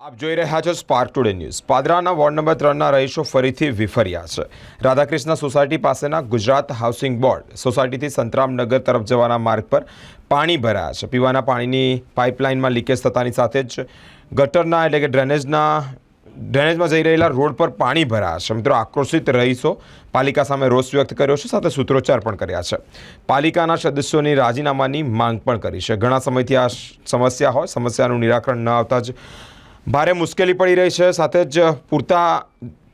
આપ જોઈ રહ્યા છો સ્પાર્ક ટુડે ન્યૂઝ પાદરાના વોર્ડ નંબર ત્રણના રહીશો ફરીથી વિફર્યા છે. રાધાકૃષ્ણ સોસાયટી પાસેના ગુજરાત હાઉસિંગ બોર્ડ સોસાયટીથી સંતરામનગર તરફ જવાના માર્ગ પર પાણી ભરાયા છે. પીવાના પાણીની પાઇપલાઇનમાં લીકેજ થતાની સાથે જ ગટરના એટલે કે ડ્રેનેજના ડ્રેનેજમાં જઈ રહેલા રોડ પર પાણી ભરાયા છે. મિત્રો, આક્રોશિત રહીશો પાલિકા સામે રોષ વ્યક્ત કર્યો છે, સાથે સૂત્રોચ્ચાર પણ કર્યા છે. પાલિકાના સદસ્યોની રાજીનામાની માંગ પણ કરી છે. ઘણા સમયથી આ સમસ્યા હોય, સમસ્યાનું નિરાકરણ ન આવતા જ ભારે મુશ્કેલી પડી રહી છે. સાથે જ પૂરતા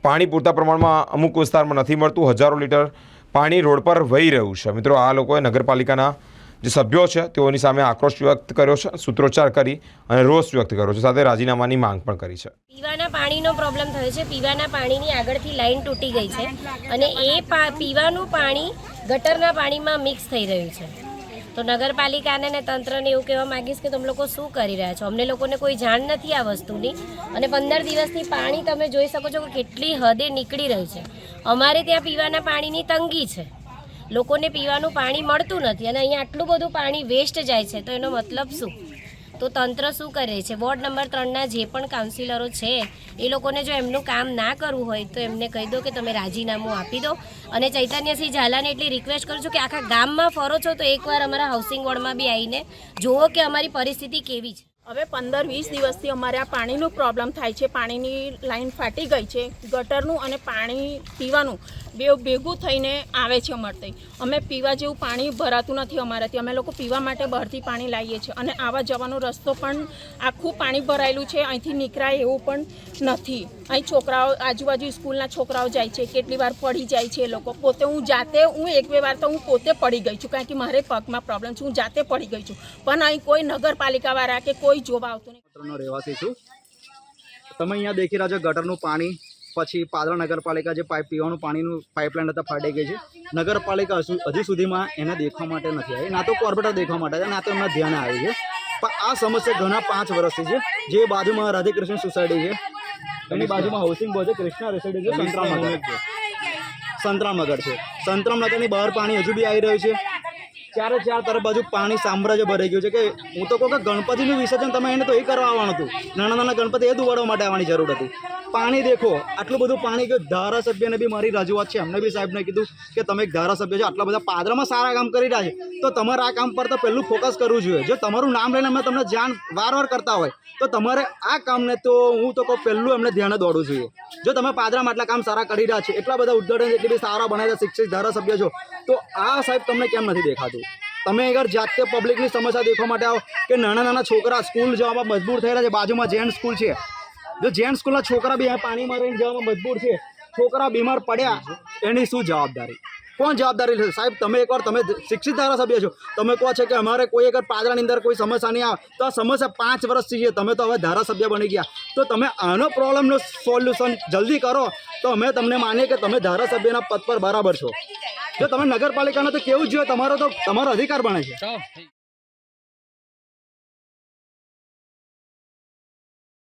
પાણી પૂરતા પ્રમાણમાં અમુક વિસ્તારમાં નથી મળતું. હજારો લીટર પાણી રોડ પર વહી રહ્યું છે. મિત્રો, આ લોકોએ નગરપાલિકાના જે સભ્યો છે, તેઓની સામે આક્રોશ વ્યક્ત કર્યો છે, સૂત્રોચ્ચાર કરી અને રોષ વ્યક્ત કર્યો છે, સાથે રાજીનામાની માંગ પણ કરી છે. પીવાના પાણીનો પ્રોબ્લેમ થયો છે. પીવાના પાણીની આગળથી લાઈન તૂટી ગઈ છે અને એ પીવાનું પાણી ગટરના પાણીમાં મિક્સ થઈ રહ્યું છે. તો નગરપાલિકાને ને તંત્રને એવું કહેવા માંગીશ કે તમે લોકો શું કરી રહ્યા છો? અમને લોકોને કોઈ જાણ નથી આ વસ્તુની. અને પંદર દિવસથી પાણી તમે જોઈ શકો છો કે કેટલી હદે નીકળી રહી છે. અમારે ત્યાં પીવાના પાણીની તંગી છે. લોકોને પીવાનું પાણી મળતું નથી અને અહીંયા આટલું બધું પાણી વેસ્ટ જાય છે. તો એનો મતલબ શું? તો તંત્ર શું કરે છે? વોર્ડ નંબર ત્રણના જે પણ કાઉન્સિલરો છે, એ લોકોને જો એમનું કામ ના કરવું હોય, તો એમને કહી દો કે તમે રાજીનામું આપી દો. અને ચૈતન્યસિંહ ઝાલાને એટલી રિક્વેસ્ટ કરું છું કે આખા ગામમાં ફરો છો, તો એકવાર અમારા હાઉસિંગ વોર્ડમાં બી આવીને જુઓ કે અમારી પરિસ્થિતિ કેવી છે. હવે પંદર વીસ દિવસથી અમારે આ પાણીનું પ્રોબ્લેમ થાય છે, પાણીની લાઈન ફાટી ગઈ છે, ગટરનું અને પાણી પીવાનું. બે ભેગું થઈને આવે છે અમારે ત્યાં અમે પીવા જેવું પાણી ભરાતું નથી અમારાથી. અમે લોકો પીવા માટે બહારથી પાણી લાવીએ છીએ. અને આવા જવાનો રસ્તો પણ આખું પાણી ભરાયેલું છે. અહીંથી નીકળાય એવું પણ નથી. અહીં છોકરાઓ, આજુબાજુ સ્કૂલના છોકરાઓ જાય છે. કેટલી વાર પડી જાય છે એ લોકો. પોતે હું જાતે, હું એક બે વાર તો હું પોતે પડી ગઈ છું. કારણ કે મારે પગમાં પ્રોબ્લેમ છે. હું જાતે પડી ગઈ છું. પણ અહીં કોઈ નગરપાલિકાવાળા કે કોઈ જોવા આવતું નહીં. તમે અહીંયા દેખી રહ્યા છો ગટરનું પાણી. પછી પાદરા નગરપાલિકા જે પાઇપ પીવાનું પાણીનું પાઇપલાઇન હતા ફાટી ગઈ છે. નગરપાલિકા હજુ સુધીમાં એને દેખવા માટે નથી આવી. ના તો કોર્પોરેટર દેખવા માટે ના તો એમના ધ્યાને આવી છે. પણ આ સમસ્યા ઘણા પાંચ વર્ષથી છે. જે બાજુમાં રાધેકૃષ્ણ સોસાયટી છે એની બાજુમાં હાઉસિંગ બોર્ડ છે કૃષ્ણા રેસિડેન્સી છે સંતરામનગર. સંતરામનગર છે. સંતરામનગરની બહાર પાણી હજુ બી આવી રહ્યું છે. ચારે ચાર તરફ બાજુ પાણી સામ્રાજ્ય ભરાઈ ગયું છે કે હું તો કહું કે ગણપતિનું વિસર્જન તમે એને તો એ કરવા આવવાનું હતું. નાના નાના ગણપતિ એ દુવાડવા માટે આવવાની જરૂર હતી. પાણી દેખો, આટલું બધું પાણી કે ધારાસભ્યને બી મારી રજૂઆત છે. એમને બી સાહેબને કીધું કે તમે એક ધારાસભ્ય છો, આટલા બધા પાદરામાં સારા કામ કરી રહ્યા છે. તો તમારે આ કામ પર તો પહેલું ફોકસ કરવું જોઈએ. જો તમારું નામ લઈને અમે તમને જાણ વારવાર કરતા હોય, તો તમારે આ કામને તો હું તો કહું પહેલું એમને ધ્યાને દોડવું જોઈએ. જો તમે પાદરામાં આટલા કામ સારા કરી રહ્યા છે, એટલા બધા ઉદ્ઘાટન એટલી બી સારા બનાવ્યા શિક્ષિત ધારાસભ્ય છો, તો આ સાહેબ તમને કેમ નથી દેખાતું? તમે અગર જાતે પબ્લિકની સમસ્યા દેખવા માટે આવો કે નાના નાના છોકરા સ્કૂલ જવામાં મજબૂર થયેલા છે, બાજુમાં જેન્ટ સ્કૂલ છે. જો જેન્ટ સ્કૂલના છોકરા બી પાણીમાં રહીને જવામાં મજબૂર છે. છોકરા બીમાર પડ્યા, એની શું જવાબદારી? કોણ જવાબદારી લેશે? સાહેબ, તમે એકવાર, તમે શિક્ષિત ધારાસભ્ય છો. તમે કહો છો કે અમારે કોઈ એક પાદરાની અંદર કોઈ સમસ્યા નહીં આવે, તો આ સમસ્યા પાંચ વર્ષથી છે તમે તો હવે ધારાસભ્ય બની ગયા. તો તમે આનો પ્રોબ્લેમનો સોલ્યુશન જલ્દી કરો. તો અમે તમને માનીએ કે તમે ધારાસભ્યના પદ પર બરાબર છો. જો તમે નગરપાલિકાના તો કેવું જોઈએ, તમારો તો તમારો અધિકાર બને છે.